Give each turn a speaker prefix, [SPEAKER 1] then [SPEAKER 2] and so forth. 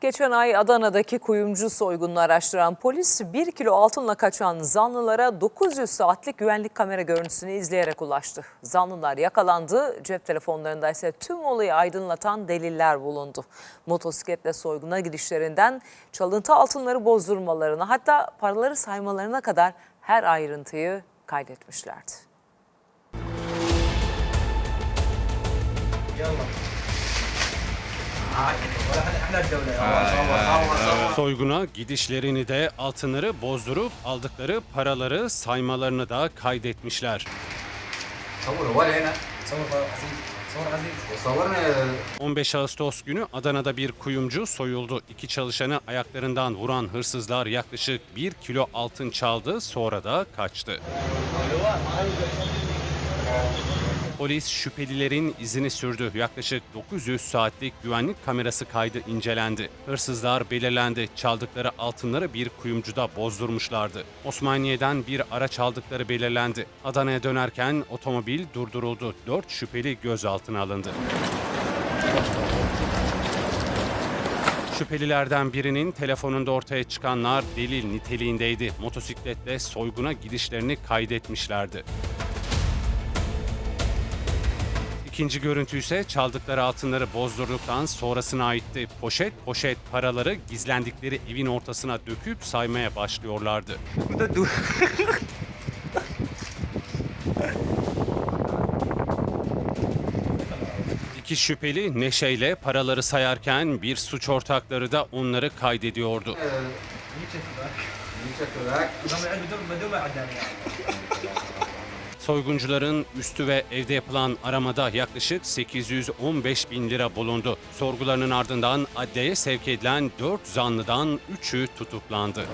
[SPEAKER 1] Geçen ay Adana'daki kuyumcu soygununu araştıran polis 1 kilo altınla kaçan zanlılara 900 saatlik güvenlik kamera görüntüsünü izleyerek ulaştı. Zanlılar yakalandı, cep telefonlarında ise tüm olayı aydınlatan deliller bulundu. Motosikletle soyguna gidişlerinden çalıntı altınları bozdurmalarına hatta paraları saymalarına kadar her ayrıntıyı kaydetmişlerdi.
[SPEAKER 2] Soyguna gidişlerini de altınları bozdurup aldıkları paraları saymalarını da kaydetmişler. 15 Ağustos günü Adana'da bir kuyumcu soyuldu. İki çalışanı ayaklarından vuran hırsızlar yaklaşık 1 kilo altın çaldı sonra da kaçtı. Polis şüphelilerin izini sürdü. Yaklaşık 900 saatlik güvenlik kamerası kaydı incelendi. Hırsızlar belirlendi. Çaldıkları altınları bir kuyumcuda bozdurmuşlardı. Osmaniye'den bir araç aldıkları belirlendi. Adana'ya dönerken otomobil durduruldu. 4 şüpheli gözaltına alındı. Şüphelilerden birinin telefonunda ortaya çıkanlar delil niteliğindeydi. Motosikletle soyguna gidişlerini kaydetmişlerdi. İkinci görüntü ise çaldıkları altınları bozdurduktan sonrasına aitti. Poşet poşet paraları gizlendikleri evin ortasına döküp saymaya başlıyorlardı. İki şüpheli neşeyle paraları sayarken bir suç ortakları da onları kaydediyordu. Soyguncuların üstü ve evde yapılan aramada yaklaşık 815 bin lira bulundu. Sorgularının ardından adliyeye sevk edilen 4 zanlıdan 3'ü tutuklandı.